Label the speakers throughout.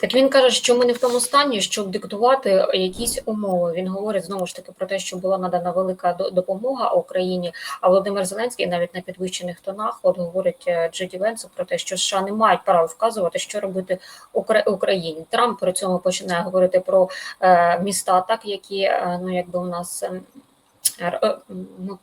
Speaker 1: Так він каже, що ми не в тому стані, щоб диктувати якісь умови. Він говорить знову ж таки про те, що була надана велика до- допомога Україні. А Володимир Зеленський навіть на підвищених тонах от говорить е, Джеді Венсу про те, що США не мають права вказувати, що робити Укра- Україні. Трамп при цьому починає говорити про е, міста, так які е, ну якби у нас. Ем, е, Ну,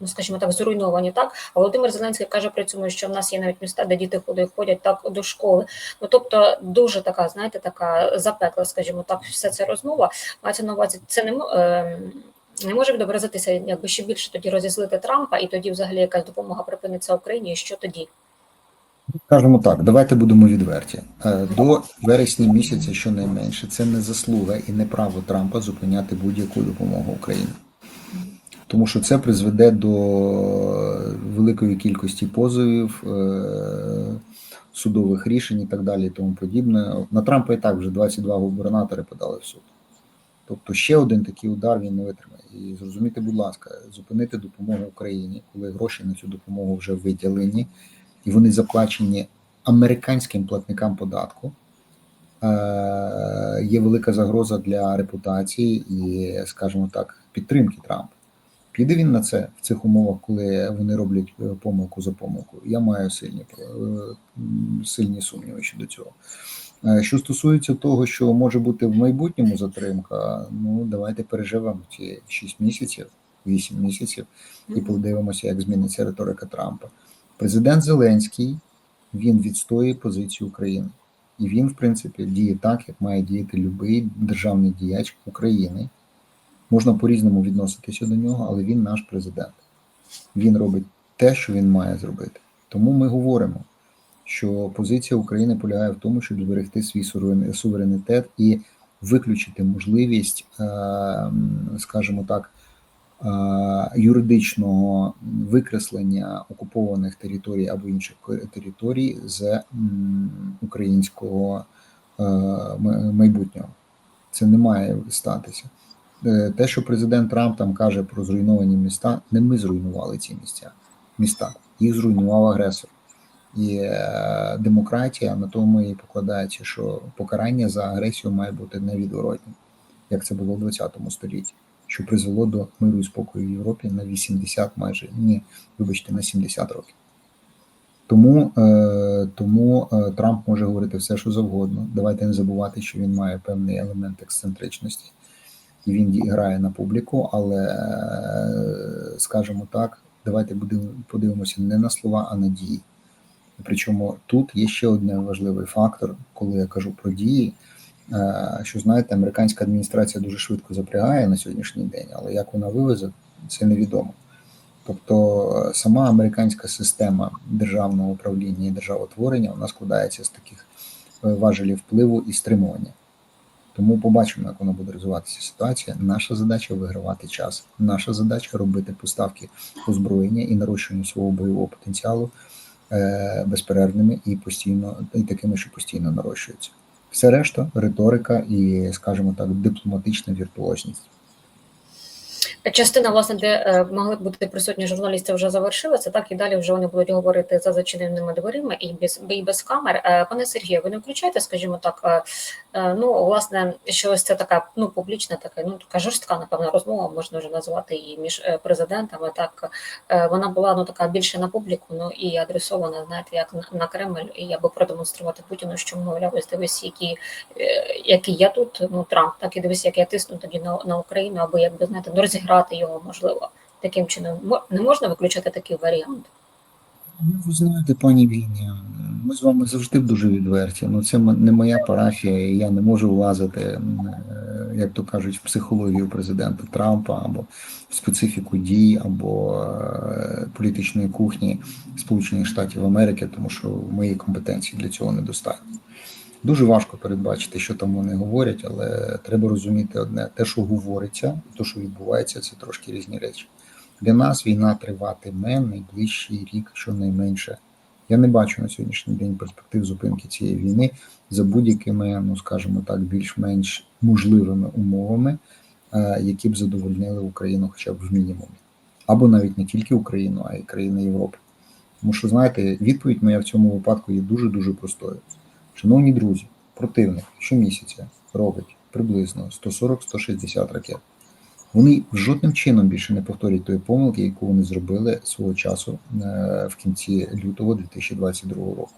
Speaker 1: ну, скажімо так, зруйновані так. А Володимир Зеленський каже при цьому, що в нас є навіть міста, де діти ходять, ходять так до школи. Ну тобто дуже така, знаєте, така запекла, скажімо так, вся ця розмова. Мається на увазі, це не ем, не може відобразитися, якби ще більше тоді розізлити Трампа, і тоді взагалі якась допомога припиниться Україні. І що тоді?
Speaker 2: Скажемо так, давайте будемо відверті. Е, До вересня місяця, щонайменше, це не заслуга і не право Трампа зупиняти будь-яку допомогу Україні. Тому що це призведе до великої кількості позовів, е, судових рішень і так далі, і тому подібне. На Трампа і так вже 22 губернатори подали в суд. Тобто ще один такий удар він не витримає. І зрозумійте, будь ласка, зупинити допомогу Україні, коли гроші на цю допомогу вже виділені, і вони заплачені американським платникам податку. Е, Є велика загроза для репутації і, скажімо так, підтримки Трампа. Піде він на це в цих умовах, коли вони роблять е, помилку за помилкою. Я маю сильні е, сильні сумніви щодо цього. Е, Що стосується того, що може бути в майбутньому затримка, ну давайте переживемо ці 6 місяців, 8 місяців і подивимося, як зміниться риторика Трампа. Президент Зеленський він відстоює позицію України, і він, в принципі, діє так, як має діяти будь-який державний діяч України. Можна по-різному відноситися до нього, але він наш президент. Він робить те, що він має зробити. Тому ми говоримо, що позиція України полягає в тому, щоб зберегти свій суверенітет і виключити можливість, е, скажімо так, е, юридичного викреслення окупованих територій або інших територій з українського е, майбутнього. Це не має статися. Е, Те, що президент Трамп там каже про зруйновані міста, не ми зруйнували ці місця, міста. Їх зруйнував агресор. І е, демократія на тому і покладається, що покарання за агресію має бути невідворотнім, як це було в 20 столітті, що призвело до миру і спокою в Європі на 80 майже ні, вибачте, на 70 років. Тому, е, тому е, Трамп може говорити все, що завгодно. Давайте не забувати, що він має певний елемент ексцентричності, і він грає на публіку, але, е, скажімо так, давайте подивимося не на слова, а на дії. Причому тут є ще один важливий фактор, коли я кажу про дії. е, Що знаєте, американська адміністрація дуже швидко запрягає на сьогоднішній день, але як вона вивезе, це невідомо. Тобто е, сама американська система державного управління і державотворення вона складається з таких важелів впливу і стримування. Тому побачимо, як воно буде розвиватися ситуація. Наша задача вигравати час. Наша задача робити поставки озброєння і нарощування свого бойового потенціалу е, безперервними і постійно, і такими, що постійно нарощуються. Все решта риторика і, скажімо так, дипломатична віртуозність.
Speaker 1: Частина, власне, де е, могли бути присутні журналісти, вже завершилася. Так і далі вже вони будуть говорити за зачиненими дверима і без і без камер. Е, Пане Сергію, ви не включаєте, скажімо так, е, ну власне, що ось це така ну публічна, така ну така жорстка, напевно, розмова можна вже назвати її між президентами. Так вона була ну така більше на публіку, ну і адресована, знаєте, як на, Кремль, і аби продемонструвати Путіну, що мовляв, ось дивись, які який я тут, ну Трамп, так і дивись, як я тисну тоді на, на Україну, аби якби знаєте, ну розіграти його можливо таким чином. Не можна виключати такий варіант.
Speaker 2: Ну, ви знаєте, пані Віні, ми з вами завжди дуже відверті. Ну, це не моя парафія, і я не можу влазити, е, як то кажуть, в психологію президента Трампа або в специфіку дій, або е, політичної кухні Сполучених Штатів Америки, тому що моїй компетенції для цього недостатньо. Дуже важко передбачити, що там вони говорять, але треба розуміти одне: те, що говориться, те, що відбувається, це трошки різні речі. Для нас війна триватиме найближчий рік, щонайменше. Я не бачу на сьогоднішній день перспектив зупинки цієї війни за будь-якими, ну скажімо так, більш-менш можливими умовами, е, які б задовольнили Україну хоча б в мінімумі. Або навіть не тільки Україну, а й країни Європи. Тому що, знаєте, відповідь моя в цьому випадку є дуже дуже простою. Шановні друзі, противник щомісяця робить приблизно 140-160 ракет. Вони жодним чином більше не повторять тої помилки, яку вони зробили свого часу е, в кінці лютого 2022 року.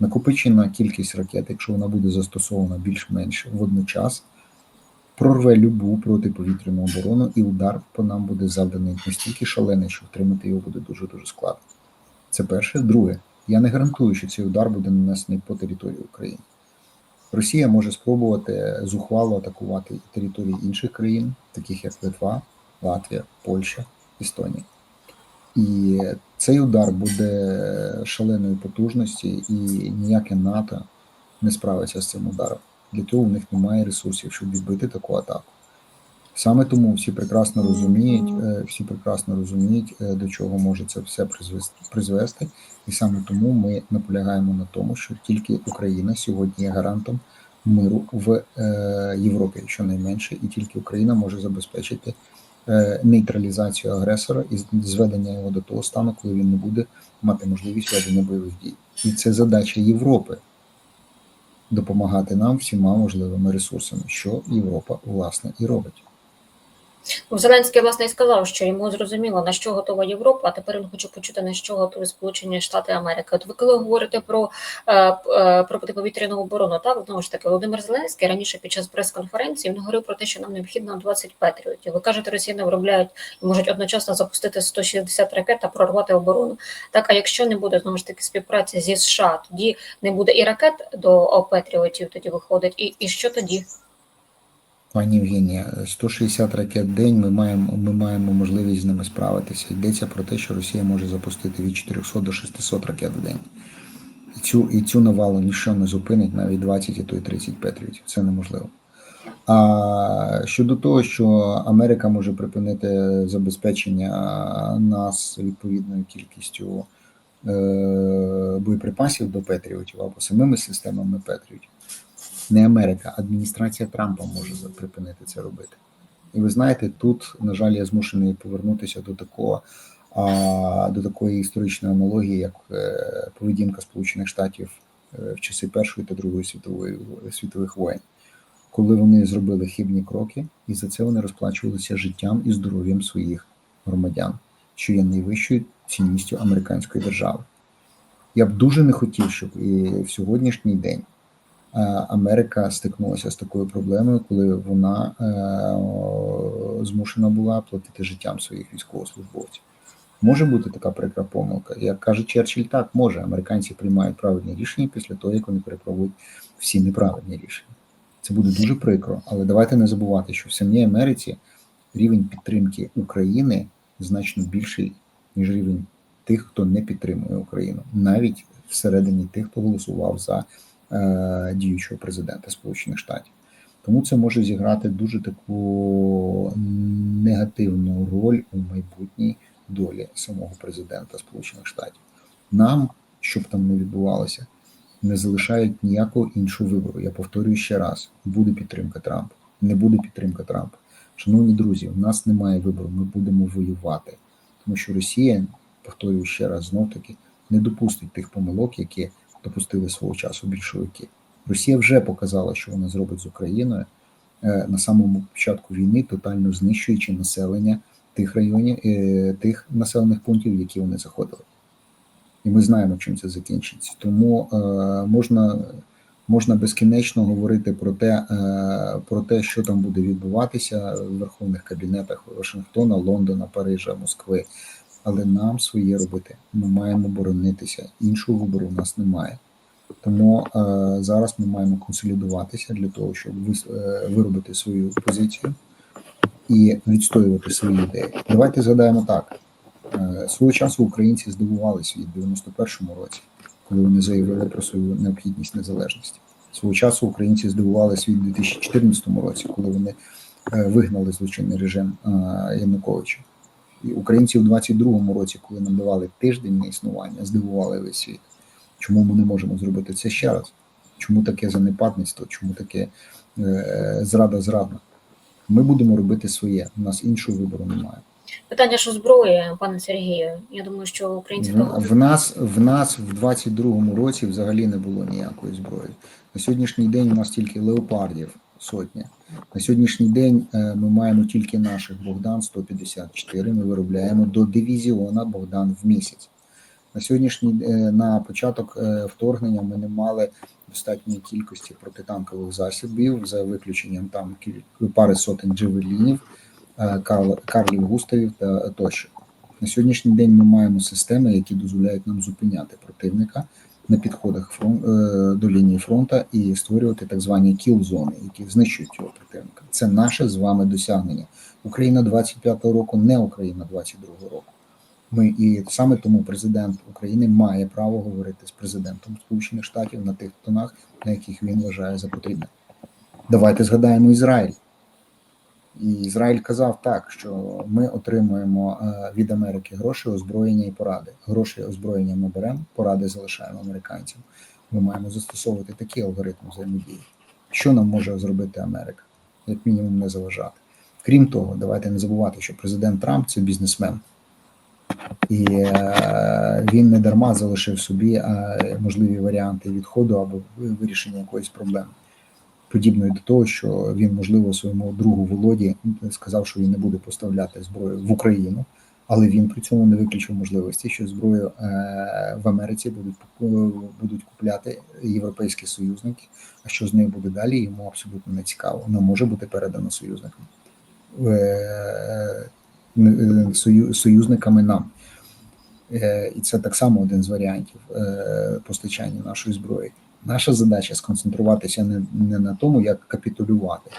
Speaker 2: Накопичена кількість ракет, якщо вона буде застосована більш-менш водночас, прорве любу протиповітряну оборону, і удар по нам буде завданий настільки шалений, що втримати його буде дуже дуже складно. Це перше. Друге, я не гарантую, що цей удар буде нанесений по території України. Росія може спробувати зухвало атакувати території інших країн, таких як Литва, Латвія, Польща, Естонія. І цей удар буде шаленої потужності, і ніяке НАТО не справиться з цим ударом. Для цього у них немає ресурсів, щоб відбити таку атаку. Саме тому всі прекрасно розуміють, е, всі прекрасно розуміють, е, до чого може це все призвести, призвести. І саме тому ми наполягаємо на тому, що тільки Україна сьогодні є гарантом миру в е, Європі, щонайменше, і тільки Україна може забезпечити нейтралізацію агресора і зведення його до того стану, коли він не буде мати можливість ведення бойових дій. І це задача Європи допомагати нам всіма можливими ресурсами, що Європа власне і робить.
Speaker 1: Ну, Зеленський власне і сказав, що йому зрозуміло на що готова Європа. А тепер він хоче почути на що готові Сполучені Штати Америки. От ви коли говорите про, е, е, про протиповітряну оборону, так знову ж таки Володимир Зеленський раніше під час прес-конференції він говорив про те, що нам необхідно 20 патріотів. Ви кажете, росіяни виробляють і можуть одночасно запустити 160 ракет та прорвати оборону. Так, а якщо не буде знову ж таки співпраці зі США, тоді не буде і ракет до патріотів. Тоді виходить, і, і що тоді?
Speaker 2: Пані Євгенія, 160 ракет в день ми маємо, ми маємо можливість з ними справитися. Йдеться про те, що Росія може запустити від 400 до 600 ракет в день. І цю, і цю навалу ніщо не зупинить, навіть 20 і то й 30 патріотів. Це неможливо. А щодо того, що Америка може припинити забезпечення нас відповідною кількістю е, боєприпасів до Петріотів або самими системами Петріотів, не Америка, адміністрація Трампа може припинити це робити. І ви знаєте, тут, на жаль, я змушений повернутися до такого до такої історичної аналогії, як е, поведінка Сполучених Штатів е, в часи Першої та Другої світової світових воєн, коли вони зробили хибні кроки, і за це вони розплачувалися життям і здоров'ям своїх громадян, що є найвищою цінністю американської держави. Я б дуже не хотів, щоб і в сьогоднішній день е, Америка стикнулася з такою проблемою, коли вона е, змушена була платити життям своїх військовослужбовців. Може бути така прикра помилка. Як каже Черчилль, так може. Американці приймають правильні рішення після того, як вони перепробують всі неправильні рішення. Це буде дуже прикро, але давайте не забувати, що в самій Америці рівень підтримки України значно більший, ніж рівень тих, хто не підтримує Україну, навіть всередині тих, хто голосував за е, діючого президента Сполучених Штатів. Тому це може зіграти дуже таку негативну роль у майбутній долі самого президента Сполучених Штатів. Нам, щоб там не відбувалося, не залишають ніякого іншого вибору. Я повторюю ще раз: буде підтримка Трампа, не буде підтримка Трампа. Шановні друзі, у нас немає вибору. Ми будемо воювати, тому що Росія, повторюю ще раз, знов таки не допустить тих помилок, які допустили свого часу більшовики. Росія вже показала, що вона зробить з Україною е, на самому початку війни, тотально знищуючи населення тих районів, е, тих населених пунктів, які вони заходили. І ми знаємо, чим це закінчиться. Тому е, можна, можна безкінечно говорити про те, про те, що там буде відбуватися в верховних кабінетах Вашингтона, Лондона, Парижа, Москви. Але нам своє робити. Ми маємо боронитися. Іншого вибору в нас немає. Тому е, зараз ми маємо консолідуватися для того, щоб е, виробити свою позицію і відстоювати свої ідеї. Давайте згадаємо так: Е, свого часу українці здивувалися в 91-му році, коли вони заявили про свою необхідність незалежності. Свого часу українці здивувалися в 2014 році, коли вони е, вигнали злочинний режим е, Януковича. І українці в 22-му році, коли нам давали тиждень на існування, здивували весь світ. Чому ми не можемо зробити це ще раз? Чому таке занепадництво? Чому таке е, зрада зрадна? Ми будемо робити своє. У нас іншого вибору немає.
Speaker 1: Питання у зброї, пане Сергію. Я думаю, що українці
Speaker 2: В, в нас в нас в 22-му році взагалі не було ніякої зброї. На сьогоднішній день у нас тільки леопардів сотня. На сьогоднішній день е, ми маємо тільки наших Богдан 154. Ми виробляємо до дивізіона Богдан в місяць. На сьогоднішній е, на початок е, вторгнення ми не мали достатньої кількості протитанкових засобів за виключенням там пари сотень джевелінів, Карл- Карлів Густавів та тощо. На сьогоднішній день ми маємо системи, які дозволяють нам зупиняти противника на підходах фронт, до лінії фронту і створювати так звані кіл-зони, які знищують цього противника. Це наше з вами досягнення. Україна 25-го року не Україна 22-го року. Ми і саме тому президент України має право говорити з президентом Сполучених Штатів на тих тонах, на яких він вважає за потрібне. Давайте згадаємо Ізраїль. І Ізраїль казав так, що ми отримуємо е, від Америки гроші, озброєння і поради. Гроші озброєння ми беремо, поради залишаємо американцям. Ми маємо застосовувати такі алгоритми взаємодії. Що нам може зробити Америка? Як мінімум, не заважати. Крім того, давайте не забувати, що президент Трамп це бізнесмен, і е, він не дарма залишив собі е, можливі варіанти відходу або вирішення якоїсь проблеми подібної до того, що він, можливо, своєму другу Володі сказав, що він не буде поставляти зброю в Україну, але він при цьому не виключив можливості, що зброю е, в Америці будуть будуть купляти європейські союзники. А що з нею буде далі? Йому абсолютно не цікаво. Вона може бути передана союзникам Е, е, союзниками нам. І це так само один з варіантів постачання нашої зброї. Наша задача сконцентруватися не, не на тому, як капітулювати,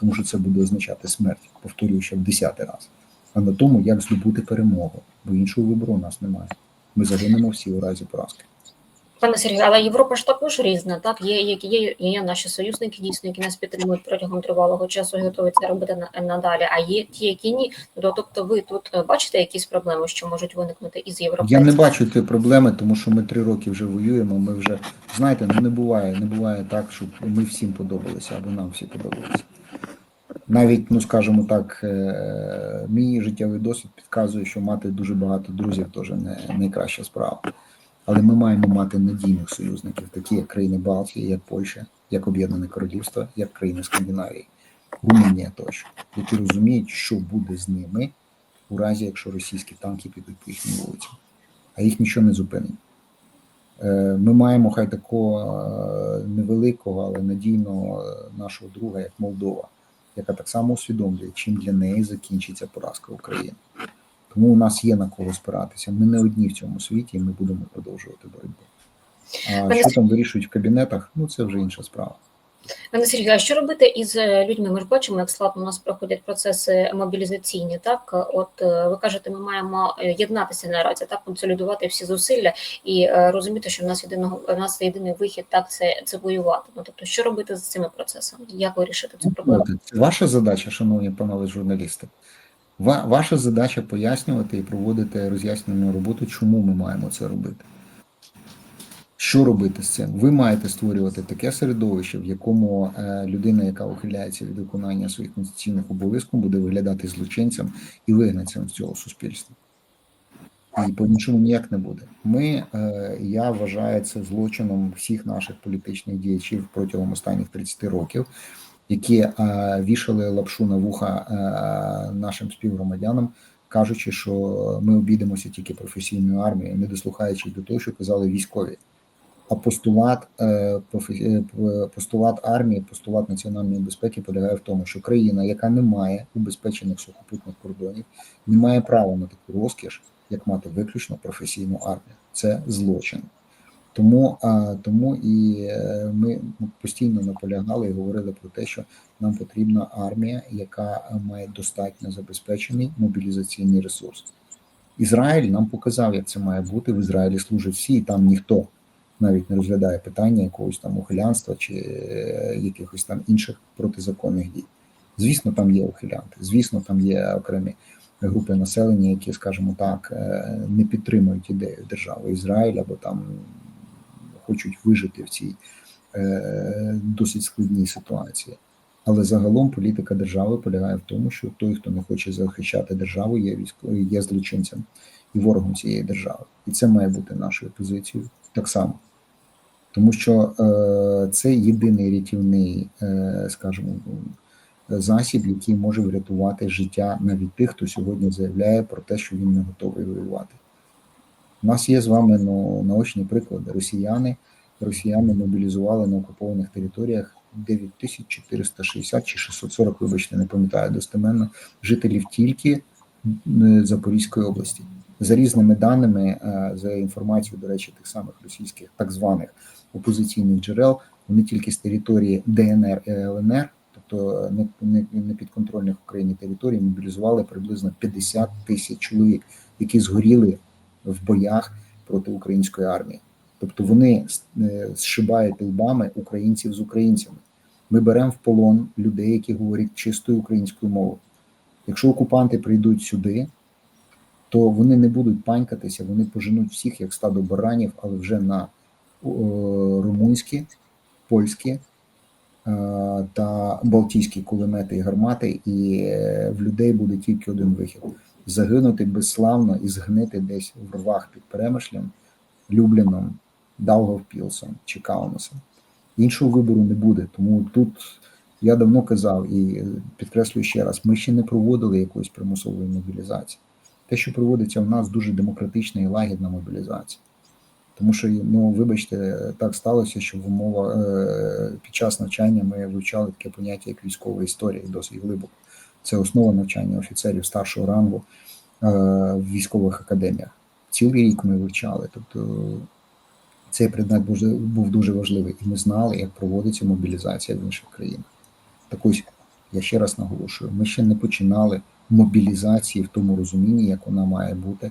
Speaker 2: тому що це буде означати смерть, повторюю ще в десятий раз, а на тому, як здобути перемогу, бо іншого вибору у нас немає. Ми загинемо всі у разі поразки.
Speaker 1: Пане Сергію, але Європа ж також різна. Так, є, які є, є наші союзники, дійсно, які нас підтримують протягом тривалого часу і готові це робити надалі. А є ті, які ні. Ну, Тобто, ви тут е, бачите якісь проблеми, що можуть виникнути із
Speaker 2: Європи?
Speaker 1: Я
Speaker 2: не бачу тієї проблеми, тому що ми три роки вже воюємо. Ми вже знаєте, ну не буває, не буває так, щоб ми всім подобалися або нам всі подобалися. Навіть, ну скажімо так, е, мій життєвий досвід підказує, що мати дуже багато друзів теж не найкраща справа. Але ми маємо мати надійних союзників, такі як країни Балтії, як Польща, як Об'єднане Королівство, як країни Скандинавії, Румунія тощо, які розуміють, що буде з ними у разі, якщо російські танки підуть по їхній вулиці, а їх нічого не зупинить. Е, Ми маємо хай такого е, невеликого, але надійного е, нашого друга, як Молдова, яка так само усвідомлює, чим для неї закінчиться поразка України. Тому у нас є на кого спиратися. Ми не одні в цьому світі, і ми будемо продовжувати боротьбу. А
Speaker 1: Пане
Speaker 2: що там вирішують в кабінетах, ну це вже інша справа.
Speaker 1: Пане Сергію, а що робити із е, людьми? Ми ж бачимо, як складно у нас проходять процеси мобілізаційні. Так, от е, ви кажете, ми маємо е, єднатися наразі, так консолідувати всі зусилля і розуміти, що в нас єдиного в нас єдиний вихід, так це, це воювати. Ну тобто, що робити з цими процесами? Як вирішити цю проблему?
Speaker 2: Це ваша задача, шановні панове журналісти. Ва- Ваша задача пояснювати і проводити роз'яснювальну роботу, чому ми маємо це робити. Що робити з цим? Ви маєте створювати таке середовище, в якому е, людина, яка ухиляється від виконання своїх конституційних обов'язків, буде виглядати злочинцем і вигнанцем з цього суспільства. І по-іншому ніяк не буде. Ми, е, я вважаю це злочином всіх наших політичних діячів протягом останніх 30 років, які е, вішали лапшу на вуха е, нашим співгромадянам, кажучи, що ми обійдемося тільки професійною армією, не дослухаючись до того, що казали військові. А постулат, е, постулат армії, постулат національної безпеки полягає в тому, що країна, яка не має убезпечених сухопутних кордонів, не має права на таку розкіш, як мати виключно професійну армію. Це злочин. Тому, тому і е, ми постійно наполягали і говорили про те, що нам потрібна армія, яка має достатньо забезпечений мобілізаційний ресурс. Ізраїль нам показав, як це має бути. В Ізраїлі служать всі, і там ніхто навіть не розглядає питання якогось там ухилянства чи е, якихось там інших протизаконних дій. Звісно, там є ухилянти, звісно, там є окремі групи населення, які, скажімо так, е, не підтримують ідею держави Ізраїль або там хочуть вижити в цій е, досить складній ситуації. Але загалом політика держави полягає в тому, що той, хто не хоче захищати державу, є військовим, є злочинцем і ворогом цієї держави. І це має бути нашою позицією так само. Тому що е, це єдиний рятівний, е, скажімо, засіб, який може врятувати життя навіть тих, хто сьогодні заявляє про те, що він не готовий воювати. У нас є з вами ну, наочні приклади. Росіяни, росіяни мобілізували на окупованих територіях 9460 чи 640, вибачте, не пам'ятаю достеменно, жителів тільки е, Запорізької області. За різними даними, е, за інформацією, до речі, тих самих російських так званих опозиційних джерел, вони тільки з території ДНР і ЛНР, тобто не, не, не підконтрольних Україні територій, мобілізували приблизно 50 тисяч чоловік, які згоріли в боях проти української армії. Тобто вони е, зшибають лбами українців з українцями. Ми беремо в полон людей, які говорять чистою українською мовою. Якщо окупанти прийдуть сюди, то вони не будуть панькатися, вони поженуть всіх як стадо баранів, але вже на румунські, польські е, та балтійські кулемети і гармати, і е, в людей буде тільки один вихід: загинути безславно і згнити десь в рвах під перемишлем, Любліном, Даугавпілсом чи Каунасом. Іншого вибору не буде. Тому тут я давно казав і підкреслюю ще раз: ми ще не проводили якоїсь примусової мобілізації. Те, що проводиться в нас, дуже демократична і лагідна мобілізація. Тому що, ну, вибачте, так сталося, що в умовах е, під час навчання ми вивчали таке поняття, як військова історія, досить глибоко. Це основа навчання офіцерів старшого рангу е, в військових академіях. Цілий рік ми вивчали. Тобто цей предмет був дуже важливий, і ми знали, як проводиться мобілізація в інших країнах. Так ось, я ще раз наголошую: ми ще не починали мобілізації в тому розумінні, як вона має бути,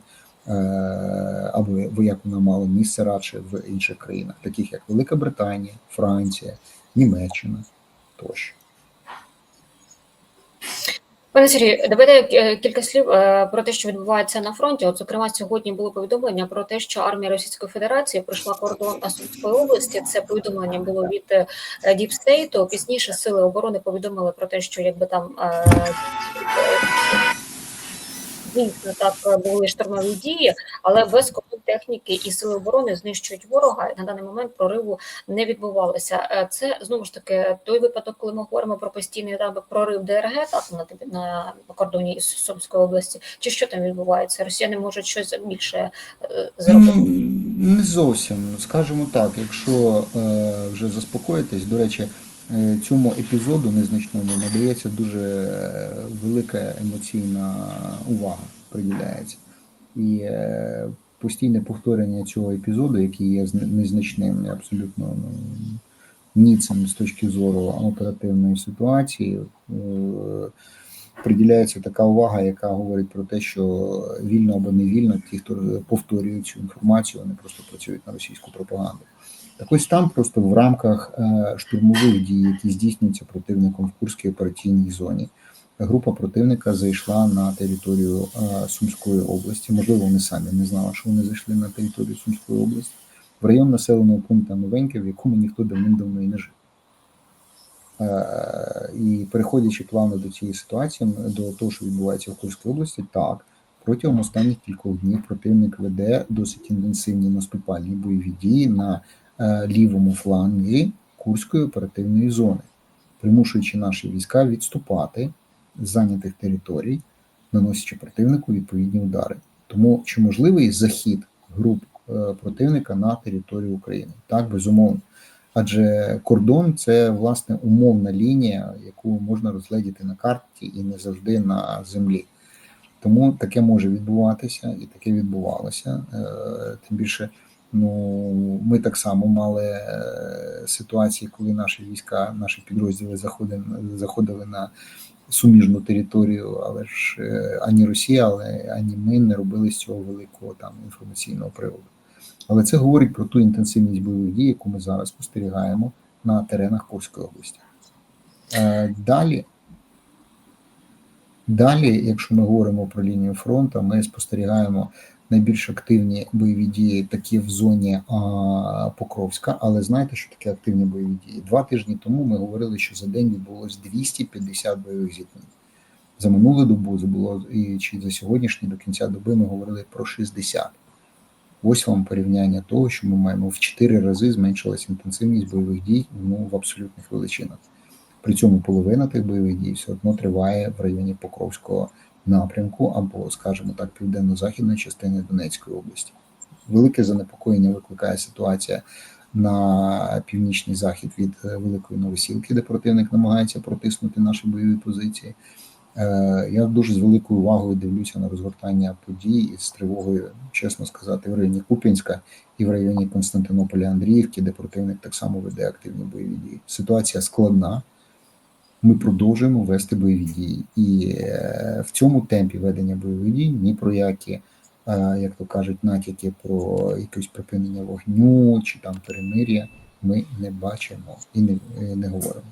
Speaker 2: або як вона мала місце радше в інших країнах, таких як Велика Британія, Франція, Німеччина тощо.
Speaker 1: Пане Сергію, давайте кілька слів про те, що відбувається на фронті. От, зокрема, сьогодні було повідомлення про те, що армія Російської Федерації пройшла кордон Сумської області. Це повідомлення було від Діпстейту. Пізніше сили оборони повідомили про те, що якби там дійсно так були штурмові дії, але без техніки і сили оборони знищують ворога. На даний момент прориву не відбувалося. Це знову ж таки той випадок, коли ми говоримо про постійний там, прорив ДРГ, так на на кордоні із Сумської області, чи що там відбувається? Росіяни можуть щось більше зробити?
Speaker 2: Не зовсім скажімо так, якщо е, вже заспокоїтесь, до речі. Цьому епізоду незначному надається дуже велика емоційна увага, приділяється. І постійне повторення цього епізоду, який є незначним, абсолютно ну, ніцем з точки зору оперативної ситуації, приділяється така увага, яка говорить про те, що вільно або не вільно, ті, хто повторюють цю інформацію, вони просто працюють на російську пропаганду. Так ось там просто в рамках штурмових дій, які здійснюються противником в Курській операційній зоні, група противника зайшла на територію Сумської області. Можливо, вони самі не знали, що вони зайшли на територію Сумської області, в район населеного пункту Новеньке, в якому ніхто давним-давно і не жив. І переходячи плавно до цієї ситуації, до того, що відбувається в Курській області, так. Протягом останніх кількох днів противник веде досить інтенсивні наступальні бойові дії на лівому флангі Курської оперативної зони, примушуючи наші війська відступати зайнятих територій, наносячи противнику відповідні удари. Тому чи можливий захід груп противника на територію України? Так, безумовно. Адже кордон це власне умовна лінія, яку можна розглядіти на карті і не завжди на землі. Тому таке може відбуватися і таке відбувалося. Тим більше, ну ми так само мали ситуації, коли наші війська, наші підрозділи заходили, заходили на суміжну територію, але ж ані Росія, але ані ми не робили з цього великого там інформаційного приводу. Але це говорить про ту інтенсивність бойових дій, яку ми зараз спостерігаємо на теренах Курської області. Далі, далі, якщо ми говоримо про лінію фронту, ми спостерігаємо найбільш активні бойові дії такі в зоні а, Покровська. Але знаєте, що таке активні бойові дії? Два тижні тому ми говорили, що за день відбулось 250 бойових зіткнень. За минулу добу було і чи за сьогоднішній до кінця доби ми говорили про 60. Ось вам порівняння того, що ми маємо в 4 рази зменшилась інтенсивність бойових дій ну, в абсолютних величинах. При цьому половина тих бойових дій все одно триває в районі Покровського напрямку або, скажімо так, південно-західної частини Донецької області. Велике занепокоєння викликає ситуація на північний захід від е, Великої Новосілки, де противник намагається протиснути наші бойові позиції. Е, Я дуже з великою увагою дивлюся на розгортання подій і з тривогою, чесно сказати, в районі Куп'янська і в районі Константинополя Андріївки, де противник так само веде активні бойові дії. Ситуація складна. Ми продовжуємо вести бойові дії, і е, в цьому темпі ведення бойових дій ні про які, е, як то кажуть, натяки про якесь припинення вогню чи там перемир'я ми не бачимо і не, е, не говоримо.